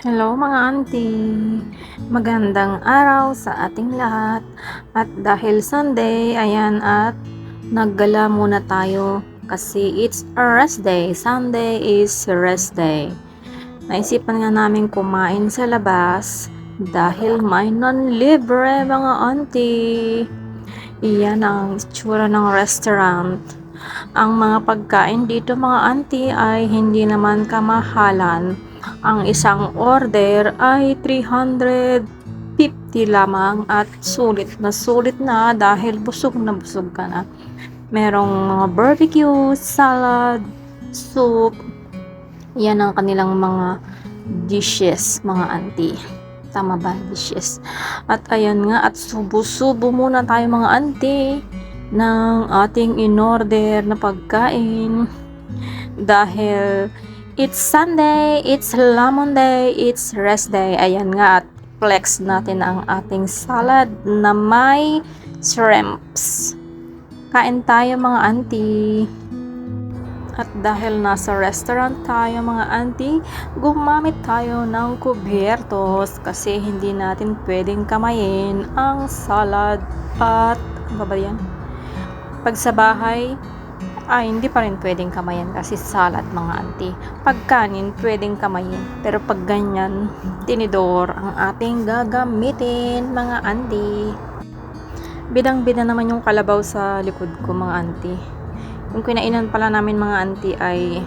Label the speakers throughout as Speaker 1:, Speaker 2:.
Speaker 1: Hello mga auntie! Magandang araw sa ating lahat. At dahil Sunday, ayan at naggala muna tayo kasi it's a rest day. Sunday is rest day. Naisipan nga namin kumain sa labas dahil may non-libre mga auntie. Iyan ang itsura ng restaurant. Ang mga pagkain dito mga auntie ay hindi naman kamahalan. Ang isang order ay 350 lamang at sulit na sulit na dahil busog na busog ka na. Merong mga barbecue, salad, soup. Yan ang kanilang mga dishes, mga auntie. Tama ba? Dishes. At ayan nga, at subo-subo muna tayo mga auntie ng ating in-order na pagkain. Dahil It's Sunday, it's Lemon Day, it's Rest Day. Ayan nga at flex natin ang ating salad na may shrimps. Kain tayo mga auntie. At dahil nasa restaurant tayo mga auntie, gumamit tayo ng kubertos kasi hindi natin pwedeng kamayin ang salad at ano ba ba yan? Pag sa bahay, ay hindi pa rin pwedeng kamayin kasi salad mga auntie. Pag kanin, pwedeng kamayin. Pero pag ganyan, tinidor ang ating gagamitin mga auntie. Bidang-bida naman yung kalabaw sa likod ko mga auntie. Yung kinainan pala namin mga auntie ay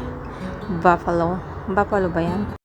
Speaker 1: buffalo. Buffalo ba yan?